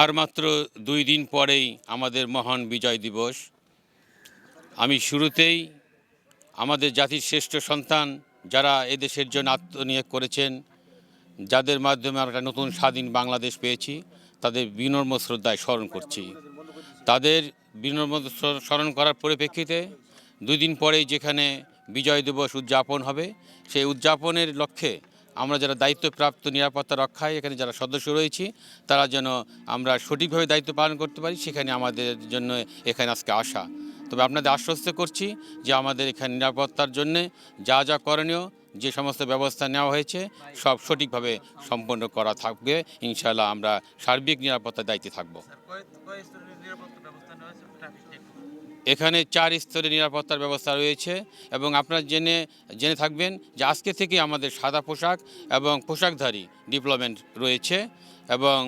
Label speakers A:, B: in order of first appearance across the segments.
A: আর মাত্র দুই দিন পরেই আমাদের মহান বিজয় দিবস। আমি শুরুতেই আমাদের জাতির শ্রেষ্ঠ সন্তান যারা এদেশের জন্য আত্মনিয়োগ করেছেন, যাদের মাধ্যমে আমরা নতুন স্বাধীন বাংলাদেশ পেয়েছি, তাদের বিনম্র শ্রদ্ধায় স্মরণ করছি। তাদের বিনম্র স্মরণ করার পরিপ্রেক্ষিতে দুই দিন পরেই যেখানে বিজয় দিবস উদযাপন হবে, সেই উদযাপনের লক্ষ্যে আমরা যারা দায়িত্বপ্রাপ্ত নিরাপত্তা রক্ষায় এখানে যারা সদস্য রয়েছি, তারা যেন আমরা সঠিকভাবে দায়িত্ব পালন করতে পারি, সেখানে আমাদের জন্য এখানে আজকে আসা তবে আপনাদের আশ্বস্ত করছি যে আমাদের এখানে নিরাপত্তার জন্যে যা যা করণীয়, যে সমস্ত ব্যবস্থা নেওয়া হয়েছে, সব সঠিকভাবে সম্পন্ন করা থাকবে। ইনশাল্লাহ আমরা সার্বিক নিরাপত্তার দায়িত্বে থাকব। এখানে চার স্তরের নিরাপত্তার ব্যবস্থা রয়েছে এবং আপনারা জেনে জেনে থাকবেন যে আজকে থেকে আমাদের সাদা পোশাক এবং পোশাকধারী ডিপ্লয়মেন্ট রয়েছে এবং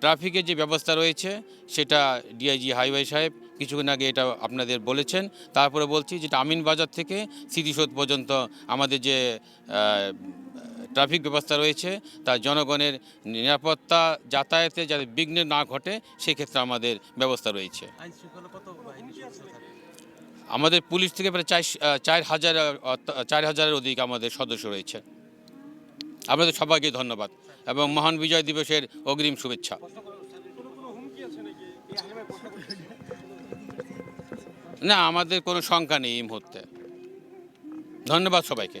A: ট্রাফিকের যে ব্যবস্থা রয়েছে সেটা ডিআইজি হাইওয়ে সাহেব কিছুক্ষণ আগে এটা আপনাদের বলেছেন। তারপরে বলছি যেটা আমিন বাজার থেকে স্মৃতিসৌধ পর্যন্ত আমাদের যে ট্রাফিক ব্যবস্থা রয়েছে তা জনগণের নিরাপত্তা যাতায়াতে যাতে বিঘ্ন না ঘটে সেক্ষেত্রে আমাদের ব্যবস্থা রয়েছে। আমাদের পুলিশ থেকে প্রায় চার চার হাজার চার হাজারের অধিক আমাদের সদস্য রয়েছে। আপনাদের সবাইকে ধন্যবাদ এবং মহান বিজয় দিবসের অগ্রিম শুভেচ্ছা। না আমাদের কোনো শঙ্কা নেই এই মুহূর্তে। ধন্যবাদ সবাইকে।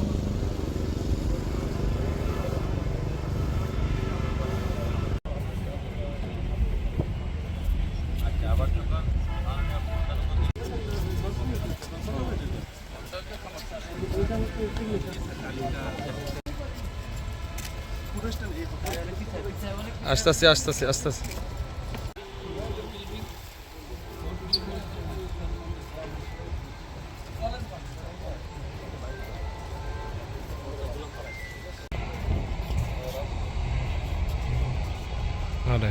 B: আসতেছে আসতেছে আসতেছে আরে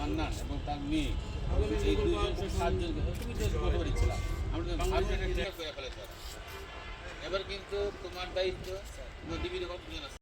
A: মান্নান এবং তার মেয়ে এই দুজন সাতজন তুমি এবার কিন্তু তোমার দায়িত্ব কতজন আছে।